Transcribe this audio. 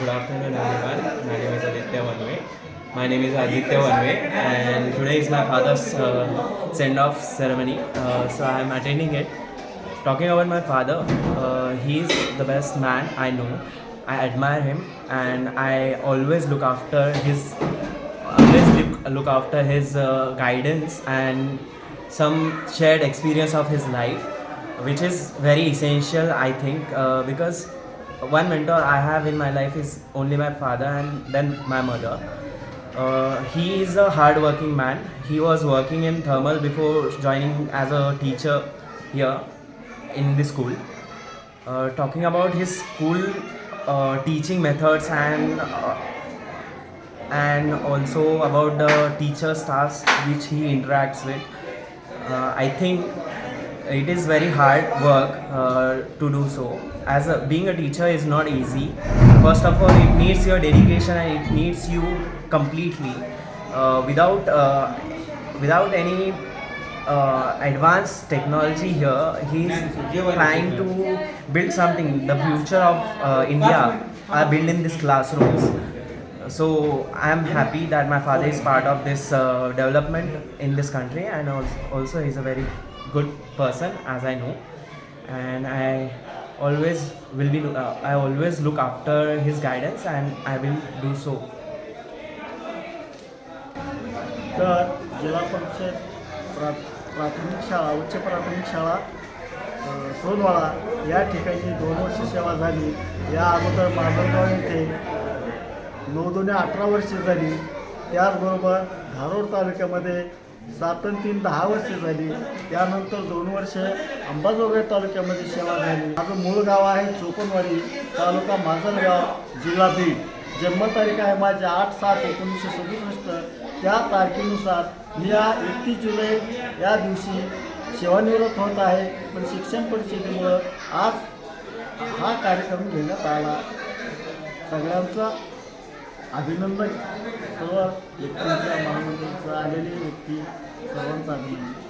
Good afternoon, everyone. My name is Aditya Vanve. My name is Aditya Vanve, and today is my father's uh, send-off ceremony. Uh, so I am attending it. Talking about my father, uh, he is the best man I know. I admire him, and I always look after his always look, look after his uh, guidance and some shared experience of his life which is very essential i think uh, because one mentor i have in my life is only my father and then my mother. Uh, he is a hard working man. He was working in thermal before joining as a teacher here in the school. Uh, talking about his school uh, teaching methods and uh, and also about the teacher staffs which he interacts with. Uh, I think it is very hard work uh, to do so. As a, being a teacher is not easy. First of all, it needs your dedication and it needs you completely. Uh, without uh, without any uh, advanced technology here, he's trying to build something. The future of uh, India are built in these classrooms so i am happy that my father is part of this uh, development in this country and also, also he's a very good person as i know. And i always will be uh, i always look after his guidance and i will do so. तर जिल्हा परिषद प्रा प्राथमिक शाळा उच्च प्राथमिक शाळा सोनवाळा या ठिकाणी दोन वर्ष सेवा झाली. या अगोदर माधवगाव येथे नऊ दोन्ही अठरा वर्षे झाली. त्याचबरोबर धारोड तालुक्यामध्ये सात तीन दहा वर्षे झाली. त्यानंतर दोन वर्ष अंबाजोगाई तालुक्यामध्ये सेवा झाली. माझं मूळ गाव आहे चोपनवाडी तालुका माजलगाव जिल्हा बीड जन्मतारीख आहे माझी आठ सात एकोणीसशे सदुसष्ट. त्या तारखेनुसार मी या एकतीस जुलै या दिवशी सेवानिवृत्त होत आहे. पण शिक्षण परिषदेमुळं आज हा कार्यक्रम घेण्यात आला. सगळ्यांचा अभिनंदन. सर्व व्यक्तींचा महामंडळाचा आलेली व्यक्ती सर्वांचा अभिनंदन.